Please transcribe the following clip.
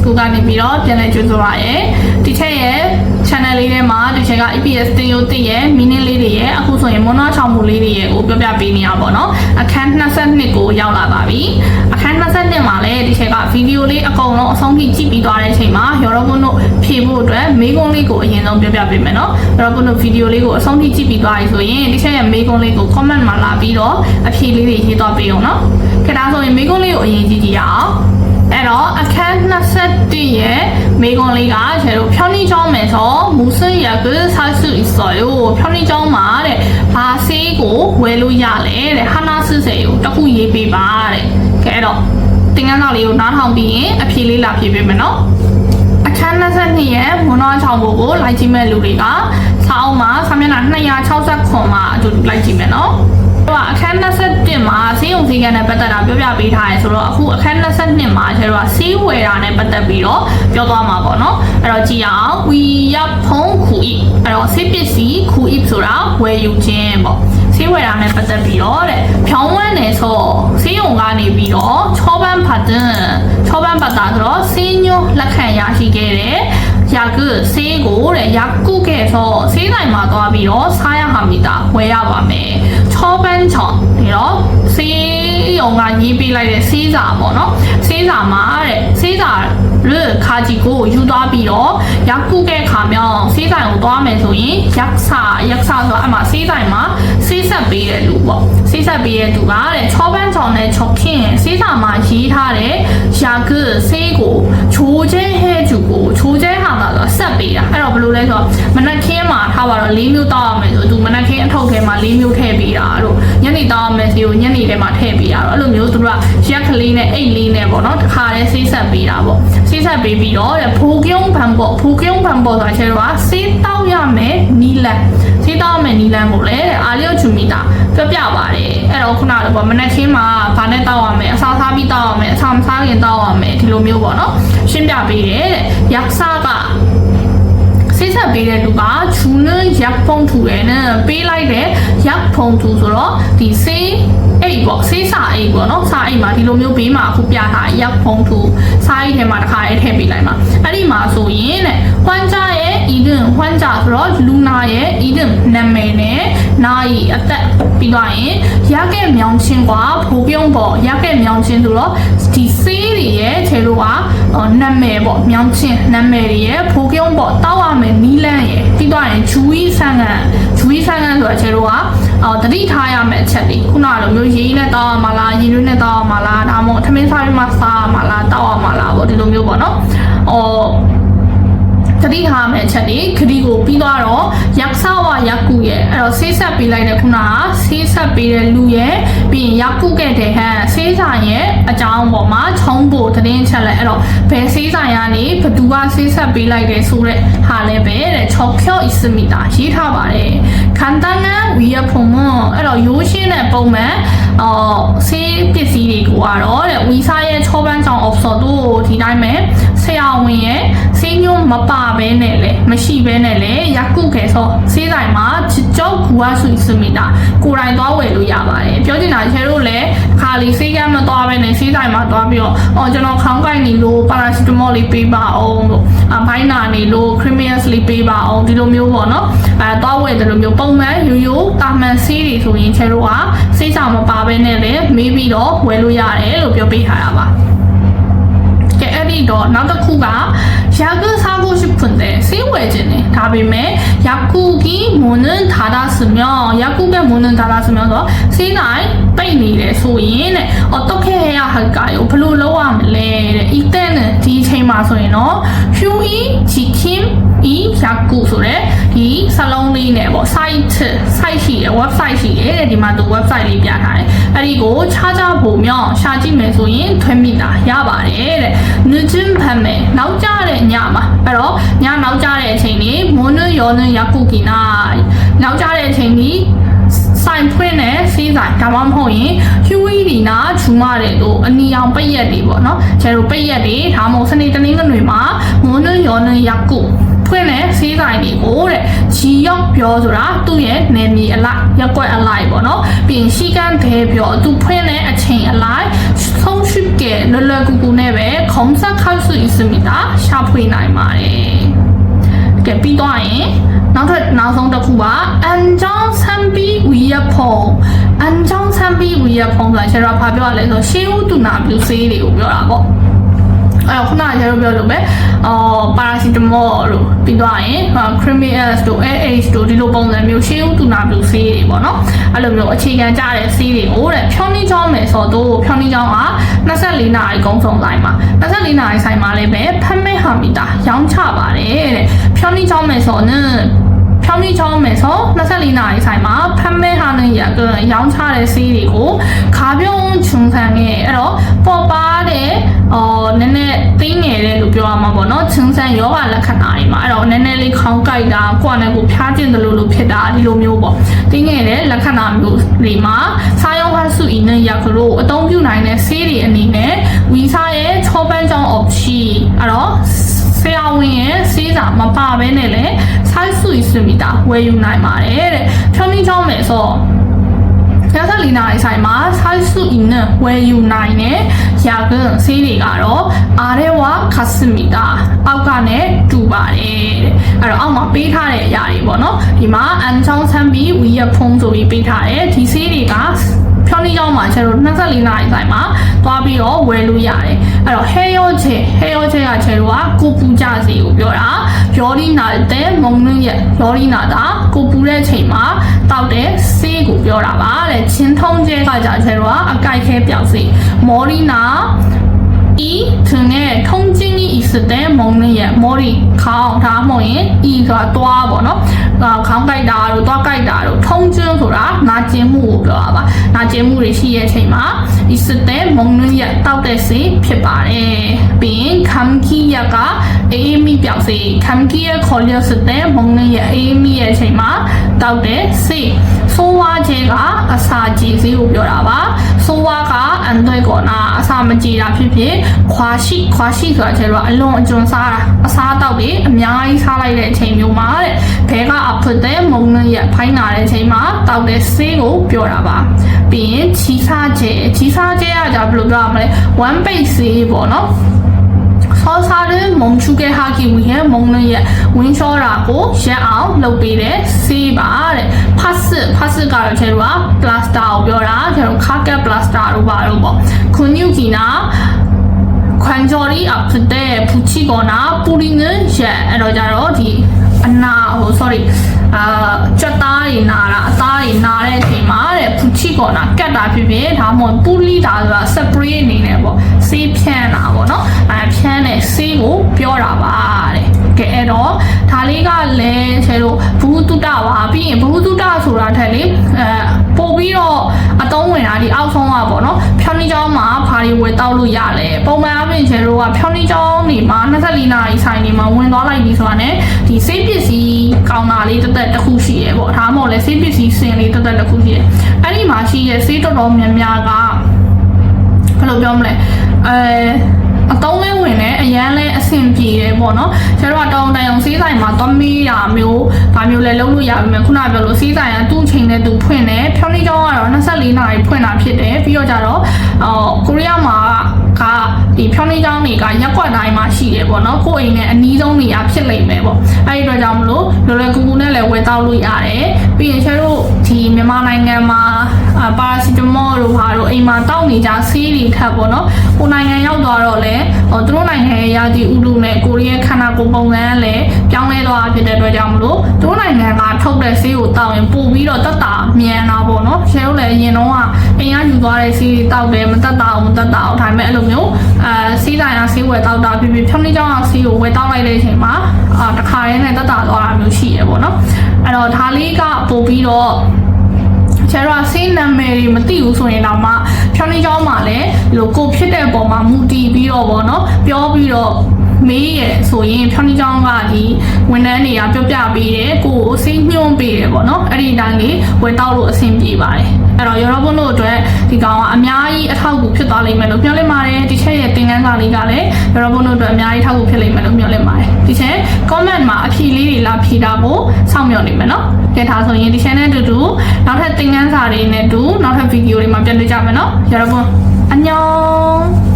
School ကနေပြီးတော့ပြန်လည်ကြိုဆိုပါရယ်ဒီချက်ရဲ့ channel လေးထဲမှာဒီချက်က EPS တင်ယိုတင်ရဲ့ meaning လေးတွေရဲ့အခုဆိုရင် mono ချောင်းမူလေးတွေရဲ့ကိုပြောပြပေးနေရပါတော့အခန်း22ကိုရောက်လာပါပြီအခန်း22မှာလည်းဒီချက်ကဗီဒီယိုလေးအကုန်လုံးအဆုံးထိကြည့်ပြီးသွားတဲ့အချိန်မှာရောရောဘုံတို့ဖြည့်ဖို့အတွက်မေးခွန်းလေးကိုအရင်ဆုံးပြောပြပေးမယ်နော်ရောရောဘုံတို့ဗီဒီယိုလေးကိုအဆုံးထိကြည့်ပြီးသွားပြီဆိုရင်ဒီချက်ရဲ့မေးခွန်းလေးကို comment မှာလာပြီးတော့အဖြေလေးတွေရေးသွားပေးအောင်နော်ခေတ္တဆိုရင်မေးခွန်းလေးကိုအရင်ကြည့်ကြည့်ရအောင် အဲ့တော့အခန်း21ရဲ့မိကွန်လေးကကျတို့ဖြောင်းနှီးချောင်းမယ်ဆိုမူစရကစားစုအစောယဖြောင်းနှီးချောင်းမှာတဲ့ဘာဆေးကိုဝယ်လို့ရလဲတဲ့ဟာနာစစ်စေကိုတစ်ခုရေးပေးပါတဲ့ကဲအဲ့တော့တင်ကန်းသားလေးကိုနားထောင်ပြီးရင်အဖြေလေးလာဖြေပေးမယ်နော်အခန်း22ရဲ့မွန်တော်ချောင်းဘို့ကိုလိုက်ကြည့်မဲ့လူတွေကစာအုပ်မှာစာမျက်နှာ269မှာအတူတူလိုက်ကြည့်မယ်နော်တော့အခန်း 21မှာဆေးရုံဆေးကန်းနဲ့ပတ်သက်တာပြောပြပေးထားရဲဆိုတော့အခုအခန်း22မှာကျတော့ဆေးဝယ်တာနဲ့ပတ်သက်ပြီးတော့ပြောသွားမှာပေါ့နော်အဲ့တော့ကြည့်အောင်ဝီရဖုံးခူဤအဲ့တော့ဆေးပစ္စည်းခူဤဆိုတာဝယ်ယူခြင်းပေါ့ဆေးဝယ်တာနဲ့ပတ်သက်ပြီးတော့တဲ့ဖြောင်းဝန်းနေဆိုဆေးရုံကနေပြီးတော့ချောပန်းဖတ်တဲ့ချောပန်းဖတ်တာဆိုတော့ဆေးညွှန်းလက်ခံရရှိခဲ့တဲ့ယာ ကုဆေးကိုတဲ့ယာကုကဲဆိုဆေးတိုင်းမှာသွားပြီးတော့စားရဟာမီတာဝယ်ရပါမယ်ချောပန်းချောင်းဒီတော့ဆေးရုံကရေးပေးလိုက်တဲ့ဆေးစာပေါ့နော်ဆေးစာမှာတဲ့ဆေးစာ ရခါကြီးကိုယူသွားပြီးတော့ယာကုကဲခါမြောင်းဆေးဆိုင်ကိုသွားမယ်ဆိုရင်ရက်ဆာရက်ဆာဆိုတာအမှဆေးဆိုင်မှာဆေးဆက်ပေးတဲ့လူပေါ့ဆေးဆက်ပေးတဲ့သူကတဲ့ချောပန်းချောင်းနဲ့ချောခင်ဆေးစာမှာရေးထားတဲ့ယာကုဆေးကိုချိုးချဲဟဲကျူကိုချိုးချဲဟာမှာဆိုဆက်ပေးတာအဲ့တော့ဘယ်လိုလဲဆိုတော့မနက်ခင်းမှာထားပါတော့၄မျိုးတောက်ရမယ်ဆိုသူမနက်ခင်းအထုပ်ထဲမှာ၄မျိုးထည့်ပေးတာတို့ညနေတောက်ရမယ်စီကိုညနေထဲမှာထည့်ပေးတာတော့အဲ့လိုမျိုးသူတို့ကရက်ကလေးနဲ့အိတ်လေးနဲ့ပေါ့နော်တစ်ခါတည်းဆေးဆက်ပေးတာပေါ့ဆေးဆက်ပေးပြီးတော့ဖိုးကျုံဘန်ပေါ့ဖိုးကျုံဘန်ပေါ့ဆိုတာကျတော့ဆေးတောက်ရမယ်နီလန်ဆေးတောက်ရမယ်နီလန်ကိုလည်းအာလျော့ချူမီတာပြပြပါတယ်အဲ့တော့ခုနကပေါ့မနက်ခင်းမှာဗာနဲ့တောက်ရမယ်အစားစားပြီးတောက်ရမယ်အစားမစားခင်တောက်ရမယ်ဒီလိုမျိုးပေါ့နော်ရှင်းပြပေးတယ်တဲ့ရက်စားကစိတ်ဆက်ပေးတဲ့လူကချူနရက်ဖုံထူရယ်နဲ့ပေးလိုက်တဲ့ရက်ဖုံထူဆိုတော့ဒီဆေး အိတ်ပေါ့ဆေးစာအိတ်ပေါ့နော်စာအိတ်မှာဒီလိုမျိုးဘေးမှာအခုပြထားရက်ဖုံထူစာအိတ်ထဲမှာတစ်ခါလေးထည့်ပေးလိုက်မှာအဲ့ဒီမှာဆိုရင်တဲ့ဟွမ်ဂျာရဲ့ဤဒင်ဟွမ်ဂျာဆိုတော့လူနာရဲ့ဤဒင်နာမည်နဲ့နာယီအသက်ပြီးသွားရင်ရက်ကဲမြောင်ချင်းกว่าဖိုးပြုံးပေါ့ရက်ကဲမြောင်ချင်းဆိုတော့ဒီဆေးတွေရဲ့ခြေလို့ကနာမည်ပေါ့မြောင်ချင်းနာမည်တွေရဲ့ဖိုးပြုံးပေါ့တောက်ရမယ်နီလန်းရဲ့ပြီးသွားရင်ဂျူဝီဆန်ကန် ဂျူဝီဆန်ကန်ဆိုတာခြေလို့ကအော်တတိထားရမယ့်အချက်တွေခုနကလိုမျိုးရေးနဲ့တောက်ရမှာလားရင်ရွေးနဲ့တောက်ရမှာလားဒါမှမဟုတ်ထမင်းစားပြီးမှစားရမှာလားတောက်ရမှာလားပေါ့ဒီလိုမျိုးပေါ့နော်အော် တတိထားမယ့်အချက်တွေခရီးကိုပြီးသွားတော့ရက်ဆဝရက်ကူရဲ့အဲ့တော့ဆေးဆက်ပေးလိုက်တဲ့ခုနကဆေးဆက်ပေးတဲ့လူရဲ့ပြီးရင်ရက်ကူခဲ့တဲ့ဟန်ဆေးဆိုင်ရဲ့အကြောင်းပေါ်မှာချုံးဖို့သတင်းချက်လဲအဲ့တော့ဘယ်ဆေးဆိုင်ကနေဘသူကဆေးဆက်ပေးလိုက်တယ်ဆိုတဲ့ဟာလဲပဲတဲ့ချော်ဖြော့အစ်စမီတာရေးထားပါတယ်ခန္ဓာနံဝီရဖုံမအဲ့တော့ရိုးရှင်းတဲ့ပုံမှန် အော်ဆေးပစ္စည်းတွေကတော့တဲ့ဝီစာရဲ့ချောပန်းကြောင် offshore တို့ဒီတိုင်းပဲဆရာဝန်ရဲ့ဆေးညွှန်းမပါဘဲနဲ့လေမရှိဘဲနဲ့လေရကုခဲဆိုဆေးတိုင်းမှာကြောက်ကူဝါဆွေစမီတာကိုယ်တိုင်သွားဝယ်လို့ရပါတယ်ပြောချင်တာချဲတို့လည်းခါလီဆေးကမ်းမသွားဘဲနဲ့ဆေးတိုင်းမှာသွားပြီးတော့အော်ကျွန်တော်ခေါင်းကိုက်နေလို့ပါရာစီတမောလေးပေးပါအောင်လို့အဘိုင်းနာနေလို့ creamius လေးပေးပါအောင်ဒီလိုမျိုးပေါ့နော်အဲသွားဝယ်တယ်လို့မျိုးပုံမှန်ရိုးရိုးတာမန်ဆေးတွေဆိုရင်ချဲတို့ကဆေးစာမပါဘဲနဲ့လည်းမေးပြီးတော့ဝယ်လို့ရတယ်လို့ပြောပေးထားတာပါကဲအဲ့ဒီတော့နောက်တစ်ခုကယာကုစားဖို့ရှိဖွင့်တယ်စေးဝယ်ခြင်းတယ်ဒါပေမဲ့ယာကုကီမွန်နန်ဒါဒါစမြောယာကုကမွန်နန်ဒါဒါစမြောဆိုစေးနိုင်ပိတ်နေတယ်ဆိုရင်တဲ့အော်တော့ခဲရဟကာယောဘလို့လောက်ရမလဲတဲ့ဤတဲ့နဲ့ဒီအချိန်မှာဆိုရင်တော့ QE ဂျီကင်ဤယာကုဆိုတဲ့ဒီစလုံးလေးနဲ့ပေါ့ site site ရှိတယ် website ရှိတယ်တဲ့ဒီမှာသူ website လေးပြထားတယ်အဲ့ဒီကိုခြားခြားပုံမြောက်ရှာကြည့်မယ်ဆိုရင်ထွဲမိတာရပါတယ်တဲ့နူချင်းဖမ်းမယ်နောက်ကြတဲ့ညမှာအဲ့တော့ညနောက်ကြတဲ့အချိန်นี้မွန်းနယောနယာကုကီနာနောက်ကြတဲ့အချိန်นี้ ဆိုင်ဖွင့်တဲ့စီးဆိုင်ဒါမှမဟုတ်ရင် QE ဒီနာဂျူမတဲ့လို့အနီအောင်ပက်ရက်တွေပေါ့နော်ကျဲတို့ပက်ရက်တွေဒါမှမဟုတ်စနေတနင်္ဂနွေမှာမွန်းနှရောနှရကုဖွင့်တဲ့ဈေးဆိုင်တွေကိုတဲ့ဂျီရောက်ပြောဆိုတာသူ့ရဲ့နယ်မြေအလိုက်ရက်ွက်အလိုက်ပေါ့နော်ပြင်ရှိကန်းဘဲပြောသူဖွင့်တဲ့အချိန်အလိုက်ဆုံးရှိကဲလွယ်လွယ်ကူကူနဲ့ပဲခုံးဆက်ခောက်စုဤစမီတာရှာဖွေနိုင်ပါတယ် ကဲပြီးတော့ရင်နောက်ထပ်နောက်ဆုံးတစ်ခုပါအန်ဂျောင်းဆမ်ဘီဝီယဖုံအန်ဂျောင်းဆမ်ဘီဝီယဖုံဆိုတာကျတော့ဘာပြောရလဲဆိုရှေးဦးတူနာပြူဆေးတွေကိုပြောတာပေါ့ အဲ့တော့ခုနကကျတော့ပြောလို့ပဲအော်ပါရာစီတမောလို့ပြီးတော့ရင်ခရီမီအက်စ်တို့ AH တို့ဒီလိုပုံစံမျိုးရှေးဦးတူနာပြူဆေးတွေပေါ့နော်အဲ့လိုမျိုးအခြေခံကြတဲ့ဆေးတွေကိုတဲ့ဖြောင်းနှီးချောင်းမယ်ဆိုတော့ဖြောင်းနှီးချောင်းက24နာရီကုန်းဆောင်ဆိုင်မှာ24နာရီဆိုင်မှာလည်းပဲဖမ်းမဲဟာမီတာရောင်းချပါတယ်တဲ့ဖြောင်းနှီးချောင်းမယ်ဆိုတော့ ဖြောင်းပြီးချောင်းမယ်ဆို24နာရီဆိုင်မှာဖမ်းမဲဟာနဲ့ရကရောင်းချတဲ့စီးတွေကိုခါပြုံးချုံဆန်ခဲ့အဲ့တော့ပေါ်ပါတဲ့အော်နည်းနည်းတင်းငယ်တဲ့လို့ပြောရမှာပေါ့နော်ချုံဆန်ယောဂလက္ခဏာတွေမှာအဲ့တော့နည်းနည်းလေးခေါင်းကိုက်တာကိုယ်နဲ့ကိုဖျားကျင်တယ်လို့လို့ဖြစ်တာဒီလိုမျိုးပေါ့တင်းငယ်တဲ့လက္ခဏာမျိုးတွေမှာစားယောဂဆုအင်းနဲ့ရကလို့အသုံးပြုနိုင်တဲ့စီးတွေအနေနဲ့ဝီစားရဲ့ချောပန်းကြောင်း option အဲ့တော့ ဆရာဝန်ရဲ့စေးစာမပါဘဲနဲ့လည်းဆိုက်ဆူဆွမီတာဝယ်ယူနိုင်ပါတယ်တဲ့ဖြောင်းပြီးချောင်းမယ်ဆိုရသလီနာရဲ့ဆိုင်မှာဆိုက်ဆူအင်းနဲ့ဝယ်ယူနိုင်တဲ့ရာဂန်ဆေးတွေကတော့အာရဲဝါခါစမီတာအောက်ကနဲ့တူပါတယ်တဲ့အဲ့တော့အောက်မှာပေးထားတဲ့အရာတွေပေါ့နော်ဒီမှာအန်ချောင်းဆမ်ဘီဝီယဖုံးဆိုပြီးပေးထားတယ်ဒီဆေးတွေက ဖြောင်းလေးကြောင်းမှာကျွန်တော်24နာရီဆိုင်မှာသွားပြီးတော့ဝယ်လို့ရတယ်အဲ့တော့ hair gel hair gel ကကျွန်တော်ကကိုပူကြစီကိုပြောတာယောရီနာတဲ့မုံနှင်းရဲ့ယောရီနာတာကိုပူတဲ့အချိန်မှာတောက်တဲ့ဆေးကိုပြောတာပါတဲ့ချင်းထုံးကျဲကကြကျွန်တော်ကအကိုက်ခဲပြောက်စီမော်ရီနာ이 등에 통증이 있을 때 먹는 약 머리 강 다음에 이가 또아 번호 강가이다로 또아가이 ဆိုတာနာကျင်မှုကိုပြောတာပါနာကျင်မှုတွေရှိရဲ့အချိန်မှာဤစတဲ့မုံနဲ့ရတောက်တဲ့စေဖြစ်ပါတယ်ပြီးရင်ခမ်ကီရကအေးမီပြောက်စေခမ်ကီရခေါ်ရစတဲ့မုံနဲ့ရအေးမီရဲ့အချိန်မှာတောက်တဲ့စေဆိုးဝါးခြင်းကအစာကြည်စေကိုပြောတာပါဆိုးဝါးက အန်သွဲကောနာအစာမကြည်တာဖြစ်ဖြစ်ခွာရှိခွာရှိဆိုတာကျတော့အလွန်အကျွံစားတာအစားတောက်တွေအများကြီးစားလိုက်တဲ့အချိန်မျိုးမှာတဲ့ဘဲကအဖတ်တဲ့မုံနဲ့ရဖိုင်းလာတဲ့အချိန်မှာတောက်တဲ့ဆေးကိုပြောတာပါပြီးရင်ချီစားကျဲချီစားကျဲကကြဘယ်လိုပြောရမလဲ one page ဆေးပေါ့နော် ဆောစားတဲ့မုံချူခဲ့ဟာကီဝီရဲ့မုံနဲ့ရဲ့ဝင်းချောတာကိုရက်အောင်လုပ်ပေးတဲ့ဆေးပါတဲ့ဖတ်စစ်ဖတ်စစ်ကတော့ကျတော့ပလတ်စတာကိုပြောတာကျတော့ခါကက်ပလတ်စတာတို့ပါတော့ပေါ့ခွန်ညူကီနာခွန်ဂျော်ရီအပ်တဲ့ပူချီကောနာပူရင်းရဲ့အဲ့တော့ကြတော့ဒီအနာဟို sorry အာ ကြက်သားတွေနာတာအသားတွေနာတဲ့အချိန်မှာတဲ့ပူချီကောနာကတ်တာဖြစ်ဖြစ်ဒါမှမဟုတ်ပူလီတာဆိုတာ spray အနေနဲ့ပေါ့ဆေးဖြန်းတာပေါ့နော်အဲဖြန်းတဲ့ဆေးကိုပြောတာပါတဲ့ကဲအဲ့တော့ဒါလေးကလည်းဆဲလို့ဘူးတုတပါပြီးရင်ဘူးတုတဆိုတာထက်လေအဲပို့ပြီးတော့ အသုံးဝင်တာဒီအောက်ဆုံးကပေါ့နော်ဖြောင်းနှီးချောင်းမှာဘာတွေဝယ်တောက်လို့ရလဲပုံမှန်အပြင်ကျဲတို့ကဖြောင်းနှီးချောင်းနေမှာ24နာရီဆိုင်နေမှာဝင်သွားလိုက်ပြီဆိုတာ ਨੇ ဒီစိတ်ပစ္စည်းကောင်တာလေးတက်တက်တစ်ခုရှိရပေါ့ဒါမှမဟုတ်လဲစိတ်ပစ္စည်းစင်လေးတက်တက်တစ်ခုရှိရအဲ့ဒီမှာရှိရစိတ်တော်တော်များများကဘယ်လိုပြောမလဲအဲ အတုံးလေးဝင်တယ်အရန်လဲအဆင်ပြေတယ်ပေါ့နော်ကျတော့တောင်းတန်အောင်စီးဆိုင်မှာသွားမေးတာမျိုးဒါမျိုးလဲလုပ်လို့ရပါမယ်ခုနပြောလို့စီးဆိုင်ကသူ့ချိန်နဲ့သူဖွင့်တယ်ဖြောင်းလေးကျောင်းကတော့24နာရီဖွင့်တာဖြစ်တယ်ပြီးတော့ကြတော့အော်ကိုရီးယားမှာကဒီဖြောင်းလေးကျောင်းတွေကရက်ကွက်တိုင်းမှာရှိတယ်ပေါ့နော်ကိုယ့်အိမ်နဲ့အနီးဆုံးနေရာဖြစ်လိမ့်မယ်ပေါ့အဲဒီတော့ကြောင့်မလို့လွယ်လွယ်ကူကူနဲ့လည်းဝယ်တောက်လို့ရတယ်ပြီးရင်ကျတော့ဒီမြန်မာနိုင်ငံမှာပါရာစီတမောတို့ဟာတို့အိမ်မှာတောက်နေကြဆေးတွေထပ်ပေါ့နော်ကိုနိုင်ငံရောက်သွားတော့လည်းဟိုသူတို့နိုင်ငံရဲ့ရာသီဥတုနဲ့ကိုရီးယားခန္ဓာကိုယ်ပုံစံကလည်းပြောင်းလဲသွားဖြစ်တဲ့အတွက်ကြောင့်မလို့သူတို့နိုင်ငံကထုတ်တဲ့ဆေးကိုတောက်ရင်ပို့ပြီးတော့တက်တာမြန်တာပေါ့နော်ရှယ်တို့လည်းအရင်တော့ကအိမ်ကယူသွားတဲ့ဆေးတွေတောက်တယ်မတက်တာအောင်မတက်တာအောင်ဒါပေမဲ့အဲ့လိုမျိုးအဲဆေးတိုင်းကဆေးဝယ်တောက်တာဖြစ်ဖြစ်ဖြောင်းနေကြောင်းကဆေးကိုဝယ်တောက်လိုက်တဲ့အချိန်မှာအာတခါရဲနဲ့တက်တာသွားတာမျိုးရှိရပေါ့နော်အဲ့တော့ဒါလေးကပို့ပြီးတော့ကျတော့ဆေးနာမည်တွေမသိဘူးဆိုရင်တော့မှဖြောင်းနေကြောင်းမှာလည်းဒီလိုကိုဖြစ်တဲ့ပုံမှာမူတည်ပြီးတော့ဗောနော်ပြောပြီးတော့ မေးရဆိုရင်ဖြောင်းနေကြောင်းကဒီဝန်ထမ်းတွေကပြောပြပေးတယ်ကိုကိုဆေးညွှန်းပေးတယ်ဗောနော်အဲ့ဒီတိုင်းလေးဝယ်တောက်လို့အဆင်ပြေပါတယ်အဲ့တော့ရောဘုံတို့အတွက်ဒီကောင်ကအများကြီးအထောက်အကူဖြစ်သွားလိမ့်မယ်လို့ပြောလင့်ပါတယ်ဒီချက်ရဲ့သင်ခန်းစာလေးကလည်းရောဘုံတို့အတွက်အများကြီးထောက်ကူဖြစ်လိမ့်မယ်လို့ပြောလင့်ပါတယ်ဒီချက် comment မှာအဖြေလေးတွေလာဖြေတာကိုစောင့်မျှော်နေမယ်နော်ကဲဒါဆိုရင်ဒီ channel တူတူနောက်ထပ်သင်ခန်းစာတွေနဲ့တူနောက်ထပ်ဗီဒီယိုတွေမှာပြန်တွေ့ကြမယ်နော်ရောဘုံအညော